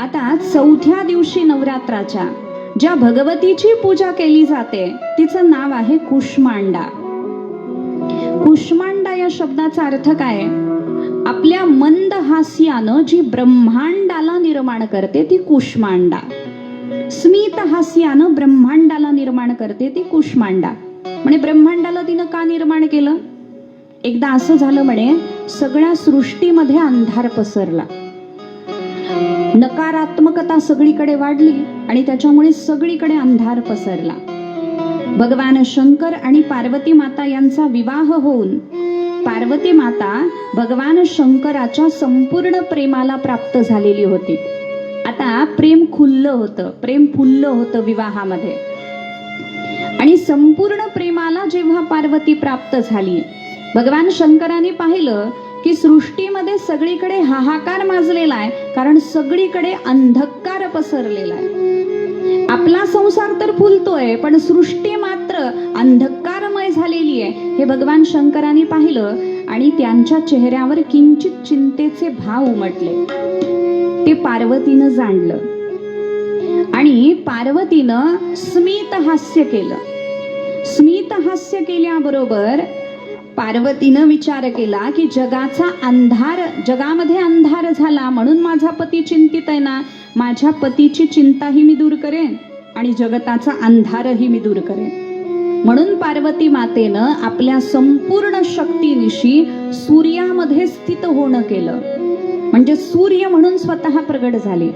आता चौथ्या दिवशी नवरात्राच्या ज्या भगवतीची पूजा केली जाते तिचं नाव आहे कुष्मांडा. कुष्मांडा या शब्दाचा अर्थ काय? आपल्या मंद हास्यानं जी ब्रह्मांडाला निर्माण करते ती कुष्मांडा. स्मित हास्यानं ब्रह्मांडाला निर्माण करते ती कुष्मांडा. म्हणे ब्रह्मांडाला तिनं का निर्माण केलं? एकदा असं झालं म्हणे सगळ्या सृष्टीमध्ये अंधार पसरला. नकारात्मकता सगळीकडे वाढली आणि त्याच्यामुळे सगळीकडे अंधार पसरला. भगवान शंकर आणि पार्वती माता यांचा विवाह होऊन पार्वती माता भगवान शंकराच्या संपूर्ण प्रेमाला प्राप्त झालेली होती. आता प्रेम खुललं होतं प्रेम फुललं होतं विवाहामध्ये. आणि संपूर्ण प्रेमाला जेव्हा पार्वती प्राप्त झाली भगवान शंकराने पाहिलं की सृष्टीमध्ये सगळीकडे हाहाकार माजलेला आहे कारण सगळीकडे अंधकार पसरलेला आहे. आपला संसार तर फुलतोय पण सृष्टी मात्र अंधकारमय झालेली आहे. हे भगवान शंकराने पाहिलं आणि त्यांच्या चेहऱ्यावर किंचित चिंतेचे भाव उमटले. ते पार्वतीनं जाणलं आणि पार्वतीनं स्मित हास्य केलं. स्मित हास्य केल्याबरोबर पार्वतीनं विचार केला की जगाचा अंधार जगामध्ये अंधार झाला म्हणून माझा पती चिंतित आहे ना? माझ्या पतीची चिंताही मी दूर करेन आणि जगताचा अंधारही मी दूर करेन. म्हणून पार्वती मातेनं आपल्या संपूर्ण शक्तीनिशी सूर्यामध्ये स्थित होणं केलं. म्हणजे सूर्य म्हणून स्वतः प्रगट झाले.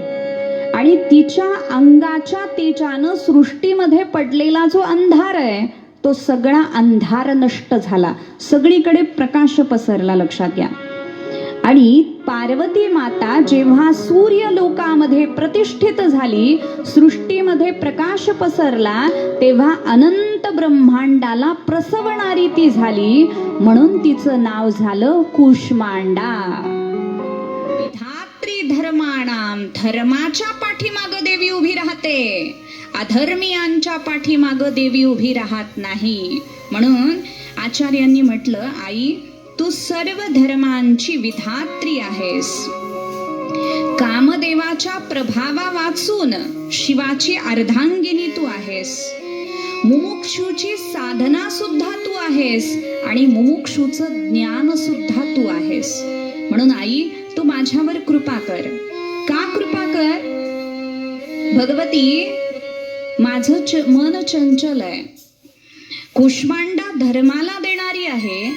आणि तिच्या अंगाच्या तेजानं सृष्टीमध्ये पडलेला जो अंधार आहे तो सगळा अंधार नष्ट झाला. सगळीकडे प्रकाश पसरला लक्षात घ्या. आणि पार्वती माता जेव्हा सूर्य लोकामध्ये प्रतिष्ठित झाली सृष्टीमध्ये प्रकाश पसरला तेव्हा अनंत ब्रह्मांडाला प्रसवणारी ती झाली. म्हणून तिचं नाव झालं कुष्मांडा. विधात्री धर्माणाम धर्माच्या पाठीमाग देवी उभी राहते. अधर्मियांच्या पाठीमाग देवी उभी राहत नाही. म्हणून आचार्यांनी म्हटलं आई तू सर्व धर्मांची विधात्री आहेस. कामदेवाच्या प्रभावा वाचून शिवाची अर्धांगिनी तू आहेस. मुमुक्षूची साधना सुद्धा तू आहेस आणि मुमुक्षूचं ज्ञान सुद्धा तू आहेस. म्हणून आई तू माझ्यावर कृपा कर. का कृपा कर? भगवती माझं च मन चंचल आहे कुष्मांडा धर्माला देणारी आहे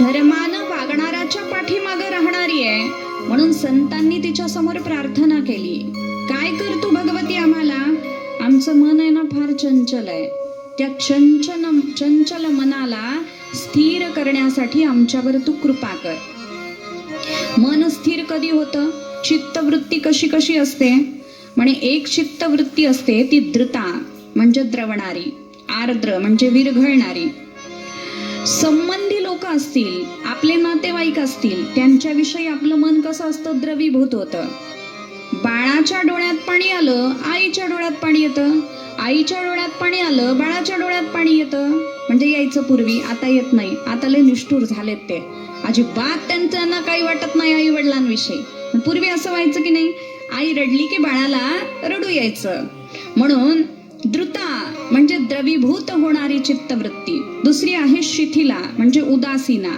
धर्मानं वागणाऱ्याच्या पाठीमागं राहणारी आहे म्हणून संतांनी तिच्या समोर प्रार्थना केली. काय कर तू भगवती आम्हाला? आमचं मन आहे ना फार चंचल आहे त्या चंचल चंचल मनाला स्थिर करण्यासाठी आमच्यावर तू कृपा कर. मन स्थिर कधी होतं? चित्तवृत्ती कशी कशी असते? म्हणे एक चित्त वृत्ती असते ती धृता म्हणजे द्रवणारी. आर्द्र म्हणजे विरघळणारी. संबंधी लोक असतील आपले नातेवाईक असतील त्यांच्याविषयी आपलं मन कसं असतं द्रवीभूत होतं. बाळाच्या डोळ्यात पाणी आलं आईच्या डोळ्यात पाणी येतं. आईच्या डोळ्यात पाणी आलं बाळाच्या डोळ्यात पाणी येतं. म्हणजे यायचं पूर्वी आता येत नाही. आता लय निष्ठूर झालेत ते. अजिबात त्यांना काही वाटत नाही आई वडिलांविषयी पूर्वी असं व्हायचं की नाही आई रडली की बाळाला रडू यायचं. म्हणून द्रुता म्हणजे द्रवीभूत होणारी चित्तवृत्ती. दुसरी आहे शिथिला म्हणजे उदासीना.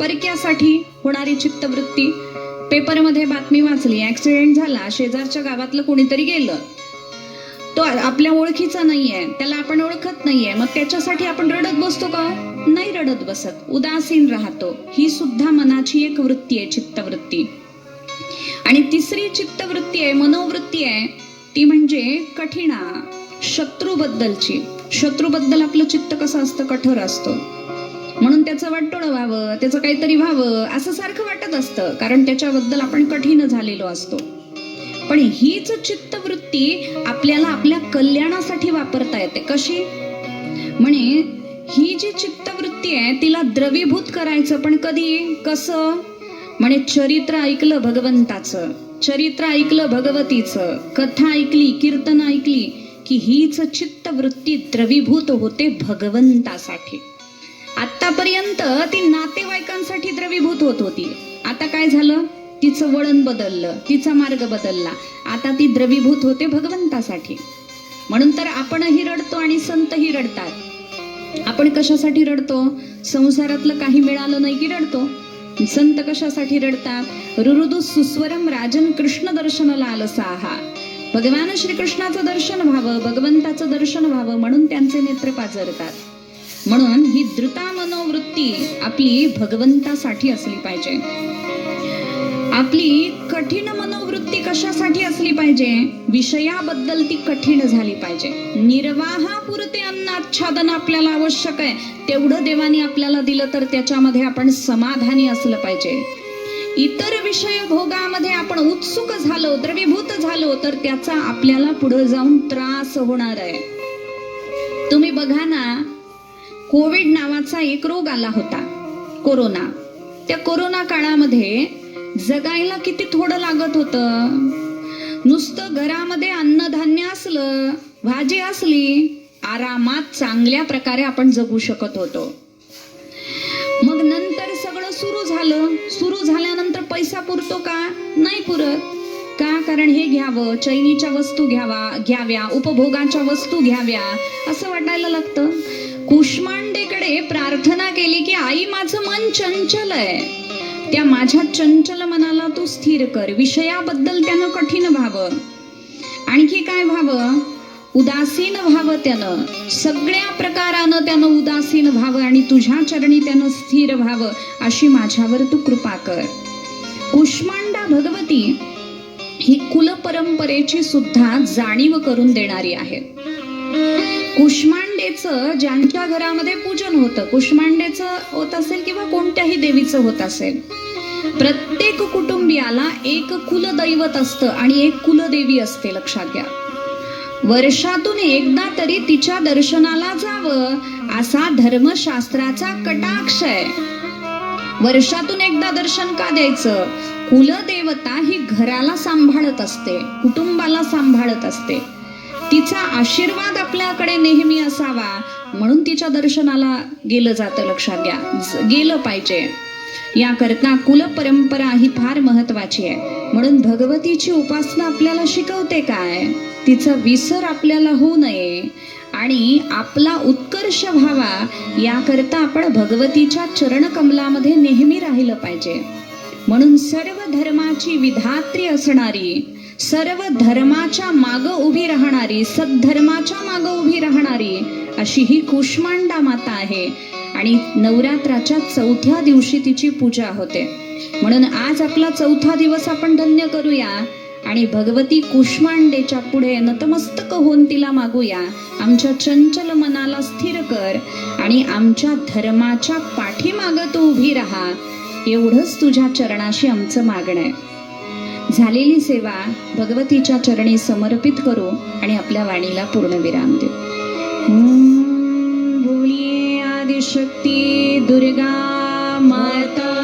परक्यासाठी होणारी चित्तवृत्ती. पेपरमध्ये बातमी वाचली ऍक्सिडेंट झाला शेजारच्या गावातलं कोणीतरी गेलं. तो आपल्या ओळखीचा नाहीये त्याला आपण ओळखत नाहीये मग त्याच्यासाठी आपण रडत बसतो का? नाही रडत बसत उदासीन राहतो. ही सुद्धा मनाची एक वृत्ती आहे चित्तवृत्ती. आणि तिसरी चित्तवृत्ती आहे मनोवृत्ती आहे ती म्हणजे कठीणा शत्रूबद्दलची. शत्रूबद्दल आपलं चित्त कसं असतं? कठोर असतं. म्हणून त्याचं वाटोळं व्हावं त्याचं काहीतरी व्हावं असं सारखं वाटत असतं कारण त्याच्याबद्दल आपण कठीण झालेलो असतो. पण हीच चित्तवृत्ती आपल्याला आपल्या कल्याणासाठी वापरता येते. कशी? म्हणे ही जी चित्तवृत्ती आहे तिला द्रवीभूत करायचं पण कधी? कसं? म्हणे चरित्र ऐकलं भगवंताचं चरित्र ऐकलं भगवतीचं कथा ऐकली कीर्तन ऐकली की हीच चित्तवृत्ती द्रवीभूत होते भगवंतासाठी. आतापर्यंत ती नातेवाईकांसाठी द्रवीभूत होत होती. आता काय झालं? तिचं वळण बदललं तिचा मार्ग बदलला. आता ती द्रवीभूत होते भगवंतासाठी. म्हणून तर आपणही रडतो आणि संतही रडतात. आपण कशासाठी रडतो? संसारातलं काही मिळालं नाही की रडतो? संत कशासाठी रडतात? रुरुदु सुस्वरम राजन कृष्ण दर्शनाला आलसा हा भगवान श्रीकृष्णाचं दर्शन व्हावं भगवंताचं दर्शन व्हावं म्हणून त्यांचे नेत्र पाजरतात. म्हणून ही द्रुता मनोवृत्ती आपली भगवंतासाठी असली पाहिजे. आपली कठीण मनोवृत्ती कशासाठी असली पाहिजे? विषयाबद्दल ती कठीण झाली पाहिजे. निर्वाहापुरते अन्नाच्छादन आपल्याला आवश्यक आहे. तेवढं देवानी आपल्याला दिलं तर त्याच्यामध्ये आपण समाधानी असलं पाहिजे. इतर विषय भोगामध्ये आपण उत्सुक झालो द्रवीभूत झालो तर त्याचा आपल्याला पुढे जाऊन त्रास होणार आहे. तुम्ही बघा ना कोविड नावाचा एक रोग आला होता कोरोना. त्या कोरोना काळामध्ये जगायला किती थोडं लागत होतं. नुसतं घरामध्ये अन्नधान्य असलं भाजी असली आरामात चांगल्या प्रकारे आपण जगू शकत होतो. मग नंतर सगळं सुरू झालं. सुरू झाल्यानंतर पैसा पुरतो का? नाही पुरत. का? कारण हे घ्यावं चैनीच्या वस्तू घ्यावा घ्याव्या उपभोगाच्या वस्तू घ्याव्या असं वाटायला लागतं. कुष्मांडेकडे प्रार्थना केली की आई माझं मन चंचल आहे. त्या माझ्या चंचल मनाला तू स्थिर कर. विषयाबद्दल त्यानं कठीण व्हावं. आणखी काय व्हावं? उदासीन व्हावं त्यानं. सगळ्या प्रकारानं त्यानं उदासीन व्हावं आणि तुझ्या चरणी त्यानं स्थिर व्हावं अशी माझ्यावर तू कृपा कर. कुष्मांडा भगवती ही कुलपरंपरेची सुद्धा जाणीव करून देणारी आहे. कुष्मांडेचं ज्यांच्या घरामध्ये पूजन होतं कुष्मांडेचं होत असेल किंवा कोणत्याही देवीचं होत असेल प्रत्येक कुटुंबियाला एक कुलदैवत असतं आणि एक कुलदेवी असते लक्षात घ्या. वर्षातून एकदा तरी तिच्या दर्शनाला जावं असा धर्मशास्त्राचा कटाक्ष आहे. वर्षातून एकदा दर्शन का द्यायचं? कुलदेवता ही घराला सांभाळत असते कुटुंबाला सांभाळत असते. तिचा आशीर्वाद आपल्याकडे नेहमी असावा. म्हणून तिच्या दर्शनाला गेलं जातं लक्षात घ्या. गेलं पाहिजे. याकरता कुलपरंपरा ही फार महत्वाची आहे. म्हणून भगवतीची उपासना आपल्याला शिकवते काय? तिचा विसर आपल्याला होऊ नये. आणि आपला उत्कर्ष व्हावा याकरता आपण भगवतीच्या चरणकमलामध्ये नेहमी राहिलं पाहिजे. म्हणून सर्व धर्माची विधात्री असणारी सर्व धर्माच्या माग उभी राहणारी सद्धर्माच्या माग उभी राहणारी अशी ही कुष्मांडा माता आहे. आणि नवरात्राच्या चौथ्या दिवशी तिची पूजा होते. म्हणून आज आपला चौथा दिवस आपण धन्य करूया आणि भगवती कुष्मांडेच्या पुढे नतमस्तक होऊन तिला मागूया. आमच्या चंचल मनाला स्थिर कर आणि आमच्या धर्माच्या पाठीमाग तू उभी राहा. एवढंच तुझ्या चरणाशी आमचं मागणं आहे. झालेली सेवा भगवतीच्या चरणी समर्पित करू आणि आपल्या वाणीला पूर्ण विराम देऊ. बोलिये आदिशक्ती दुर्गा माता